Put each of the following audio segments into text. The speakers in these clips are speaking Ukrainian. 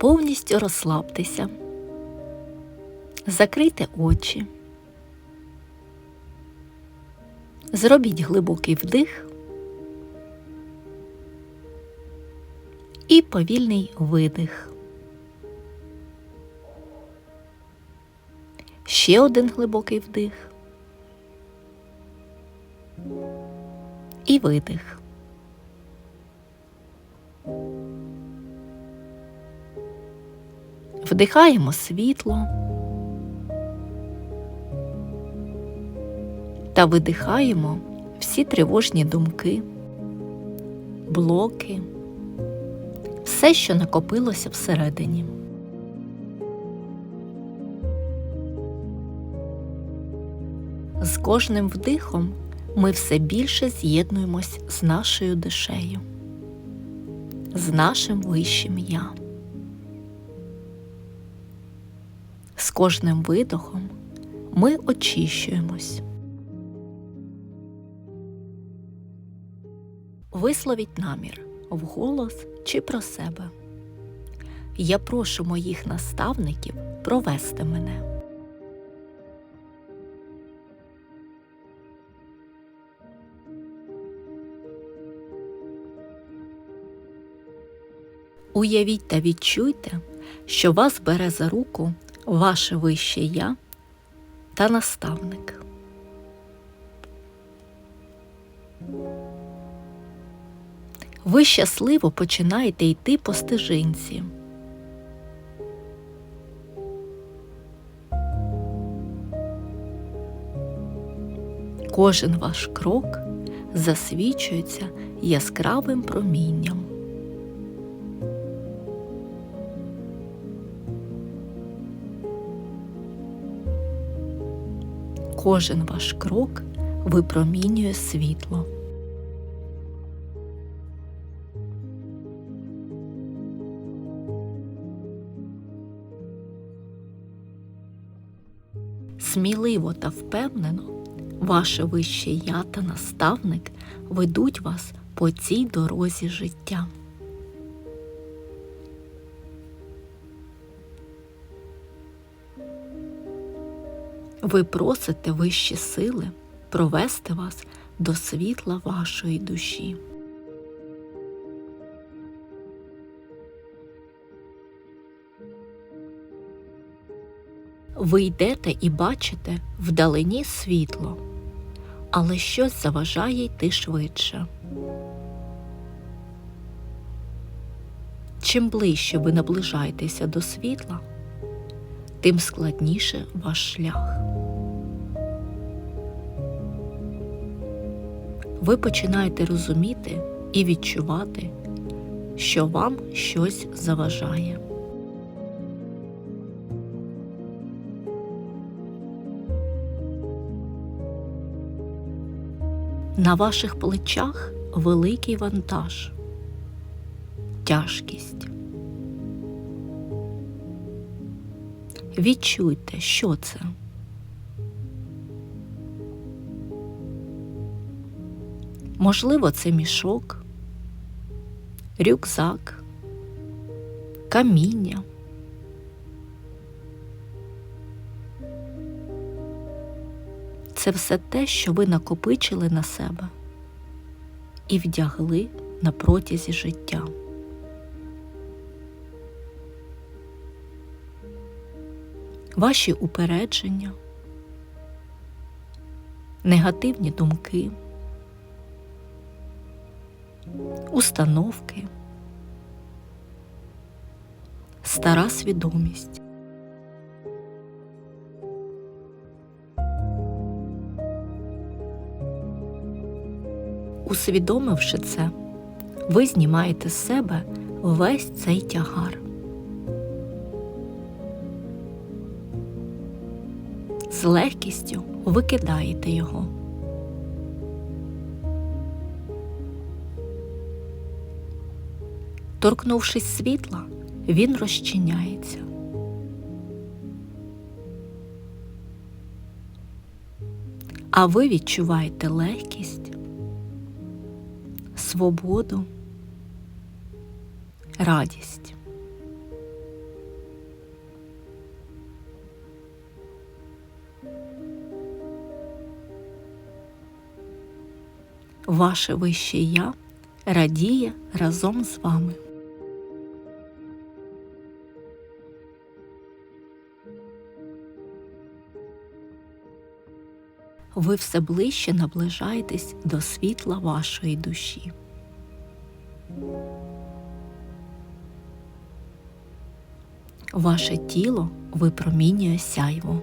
Повністю розслабтеся, закрийте очі, зробіть глибокий вдих і повільний видих. Ще один глибокий вдих і видих. Вдихаємо світло та видихаємо всі тривожні думки, блоки, все, що накопилося всередині. З кожним вдихом ми все більше з'єднуємось з нашою душею, з нашим вищим я. Кожним видохом ми очищуємось. Висловіть намір вголос чи про себе. Я прошу моїх наставників провести мене. Уявіть та відчуйте, що вас бере за руку ваше вище я та наставник. Ви щасливо починаєте йти по стежинці. Кожен ваш крок засвічується яскравим промінням. Кожен ваш крок випромінює світло. Сміливо та впевнено ваше вище я та наставник ведуть вас по цій дорозі життя. Ви просите вищі сили провести вас до світла вашої душі. Ви йдете і бачите вдалині світло, але щось заважає йти швидше. Чим ближче ви наближаєтеся до світла, тим складніше ваш шлях. Ви починаєте розуміти і відчувати, що вам щось заважає. На ваших плечах великий вантаж, тяжкість. Відчуйте, що це. Можливо, це мішок, рюкзак, каміння. Це все те, що ви накопичили на себе і вдягли на протязі життя. Ваші упередження, негативні думки, установки, стара свідомість. Усвідомивши це, ви знімаєте з себе весь цей тягар. З легкістю викидаєте його. Торкнувшись світла, він розчиняється. А ви відчуваєте легкість, свободу, радість. Ваше вище я радіє разом з вами. Ви все ближче наближаєтесь до світла вашої душі. Ваше тіло випромінює сяйво.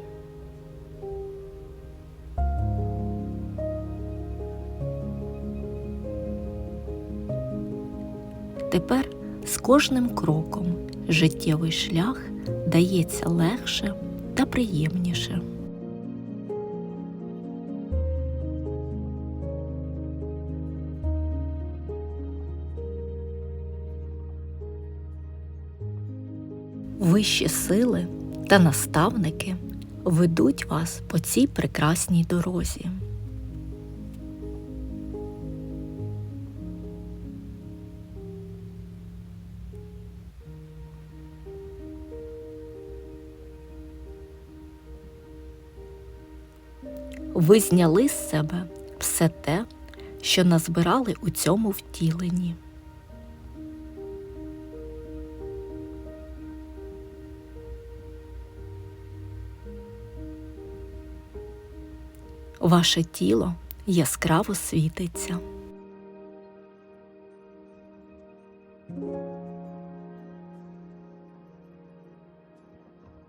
Тепер з кожним кроком життєвий шлях дається легше та приємніше. Вищі сили та наставники ведуть вас по цій прекрасній дорозі. Ви зняли з себе все те, що назбирали у цьому втіленні. Ваше тіло яскраво світиться.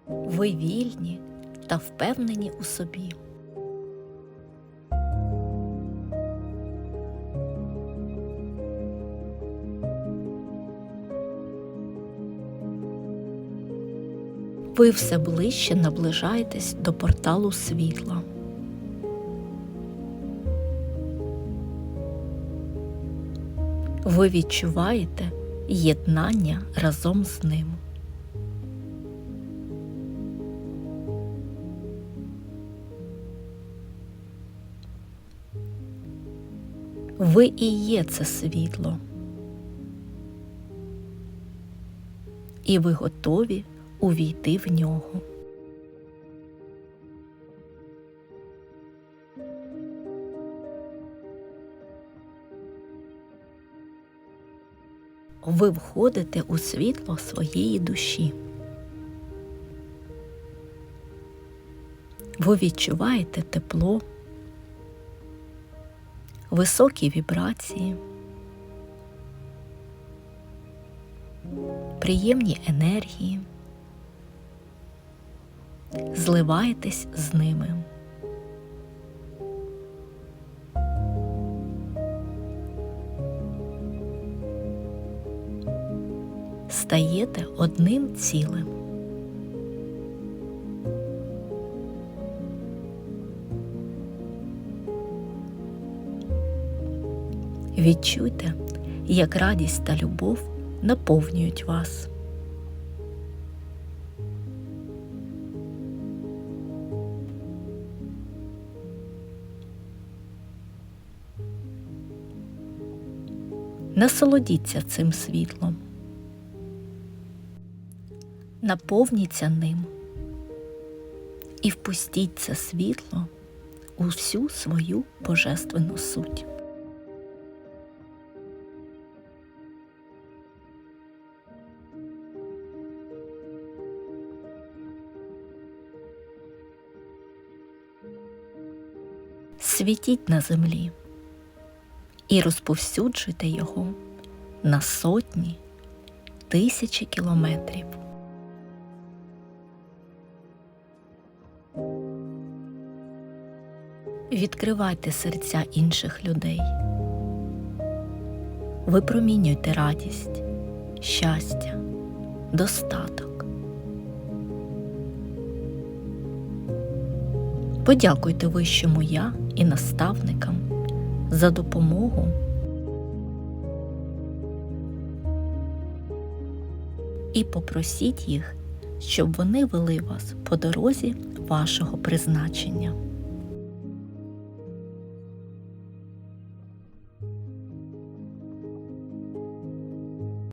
Ви вільні та впевнені у собі. Ви все ближче наближаєтесь до порталу світла. Ви відчуваєте єднання разом з ним. Ви і є це світло. І ви готові увійти в нього. Ви входите у світло своєї душі. Ви відчуваєте тепло, високі вібрації, приємні енергії, зливаєтесь з ними. Стаєте одним цілим. Відчуйте, як радість та любов наповнюють вас. Насолодіться цим світлом, наповніться ним і впустіть це світло у всю свою божественну суть. Світіть на землі і розповсюджуйте його на сотні тисячі кілометрів. Відкривайте серця інших людей. Випромінюйте радість, щастя, достаток. Подякуйте вищому я і наставникам за допомогу і попросіть їх, щоб вони вели вас по дорозі вашого призначення.